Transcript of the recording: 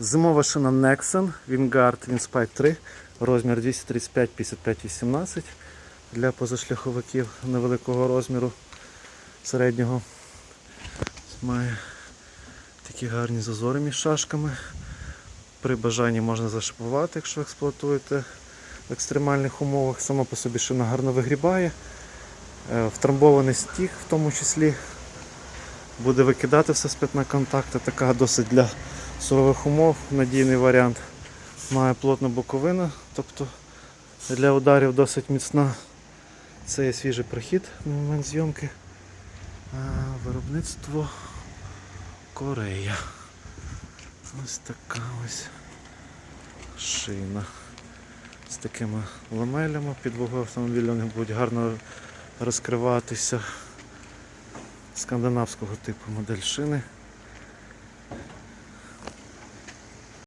Зимова шина Nexon Wingard Winspike 3, розмір 235 55 18 для позашляховиків невеликого розміру середнього. Має такі гарні зазори між шашками. При бажанні можна зашипувати, якщо експлуатуєте в екстремальних умовах. Сама по собі шина гарно вигрібає. Е, Втрамбований стіг в тому числі буде викидати все спит на контакти. Така досить для сурових умов, надійний варіант. Має плотну боковину, тобто для ударів досить міцна. Це є свіжий прохід на момент зйомки. Виробництво Корея. Ось така ось шина. З такими ламелями під вагою автомобіля вони будуть гарно розкриватися. Скандинавського типу модель шини.